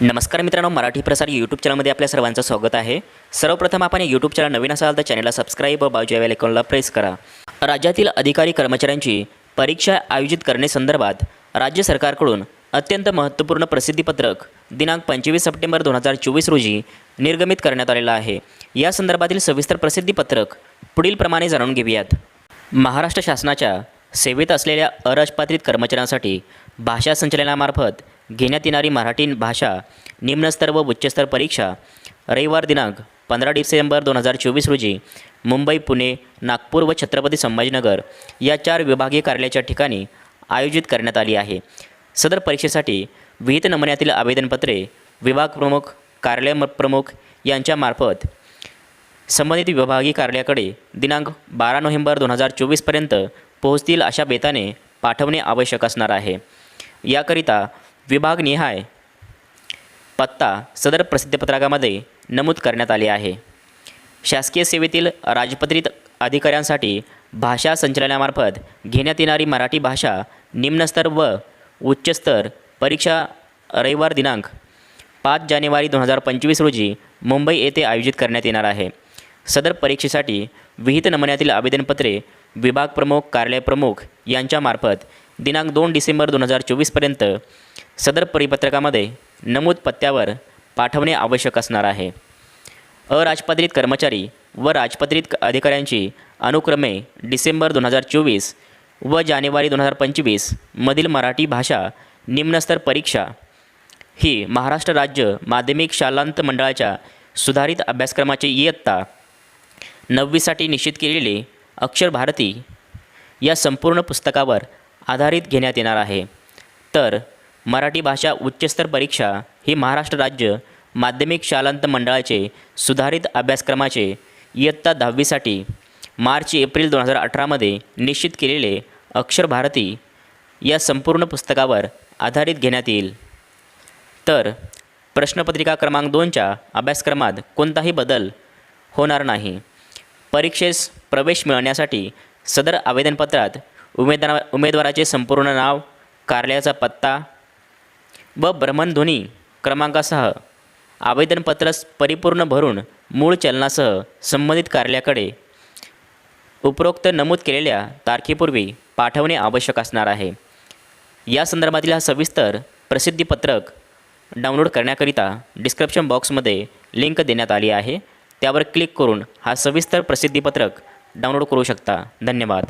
नमस्कार मित्रांनो मराठी प्रसार यूट्यूब चॅनलमध्ये आपल्या सर्वांचं स्वागत आहे. सर्वप्रथम आपण यूट्यूब चॅनल नवीन असाल तर चॅनलला सबस्क्राईब व बाजू वेल आयकॉनला प्रेस करा. राज्यातील अधिकारी कर्मचाऱ्यांची परीक्षा आयोजित करण्यासंदर्भात राज्य सरकारकडून अत्यंत महत्त्वपूर्ण प्रसिद्धीपत्रक दिनांक पंचवीस सप्टेंबर दोन हजार चोवीस रोजी निर्गमित करण्यात आलेलं आहे. या संदर्भातील सविस्तर प्रसिद्धीपत्रक पुढीलप्रमाणे जाणून घेऊयात. महाराष्ट्र शासनाच्या सेवेत असलेल्या अराजपात्रित कर्मचाऱ्यांसाठी भाषा संचलनामार्फत घेण्यात येणारी मराठी भाषा निम्नस्तर व उच्चस्तर परीक्षा रविवार दिनांक पंधरा डिसेंबर दोन हजार चोवीस रोजी मुंबई पुणे नागपूर व छत्रपती संभाजीनगर या चार विभागीय कार्यालयाच्या ठिकाणी आयोजित करण्यात आली आहे. सदर परीक्षेसाठी विहित नमुन्यातील आवेदनपत्रे विभाग प्रमुख कार्यालय म- प्रमुख यांच्यामार्फत संबंधित विभागीय कार्यालयाकडे दिनांक बारा नोव्हेंबर दोन हजार चोवीसपर्यंत पोहोचतील अशा बेताने पाठवणे आवश्यक असणार आहे. याकरिता विभागनिहाय पत्ता सदर प्रसिद्धीपत्रकामध्ये नमूद करण्यात आले आहे. शासकीय सेवेतील राजपत्रित अधिकाऱ्यांसाठी भाषा संचालनामार्फत घेण्यात येणारी मराठी भाषा निम्नस्तर व उच्चस्तर परीक्षा रविवार दिनांक पाच जानेवारी दोन हजार पंचवीस रोजी मुंबई येथे आयोजित करण्यात येणार आहे. सदर परीक्षेसाठी विहित नमुन्यातील आवेदनपत्रे विभाग प्रमुख कार्यालय प्रमुख यांच्यामार्फत दिनांक दोन डिसेंबर दोन हजार चोवीसपर्यंत सदर परिपत्रकामध्ये नमूद पत्त्यावर पाठवणे आवश्यक असणार आहे. अराजपत्रित कर्मचारी व राजपत्रित अधिकाऱ्यांची अनुक्रमे डिसेंबर दोन हजार चोवीस व जानेवारी दोन हजार पंचवीसमधील मराठी भाषा निम्नस्तर परीक्षा ही महाराष्ट्र राज्य माध्यमिक शालांत मंडळाच्या सुधारित अभ्यासक्रमाची इयत्ता नववीसाठी निश्चित केलेली अक्षर भारती या संपूर्ण पुस्तकावर आधारित घेण्यात येणार आहे. तर मराठी भाषा उच्चस्तर परीक्षा ही महाराष्ट्र राज्य माध्यमिक शालांत मंडळाचे सुधारित अभ्यासक्रमाचे इयत्ता दहावीसाठी मार्च एप्रिल दोन हजार अठरामध्ये निश्चित केलेले अक्षर भारती या संपूर्ण पुस्तकावर आधारित घेण्यात येईल. तर प्रश्नपत्रिका क्रमांक दोनच्या अभ्यासक्रमात कोणताही बदल होणार नाही. परीक्षेस प्रवेश मिळवण्यासाठी सदर आवेदनपत्रात उमेदवार उमेदवाराचे संपूर्ण नाव कार्यालयाचा पत्ता व भ्रमणध्वनी क्रमांकासह आवेदनपत्र परिपूर्ण भरून मूळ चलनासह संबंधित कार्यालयाकडे उपरोक्त नमूद केलेल्या तारखेपूर्वी पाठवणे आवश्यक असणार आहे. या संदर्भातील हा सविस्तर प्रसिद्धीपत्रक डाउनलोड करण्याकरिता डिस्क्रिप्शन बॉक्समध्ये लिंक देण्यात आली आहे. त्यावर क्लिक करून हा सविस्तर प्रसिद्धीपत्रक डाउनलोड करू शकता. धन्यवाद.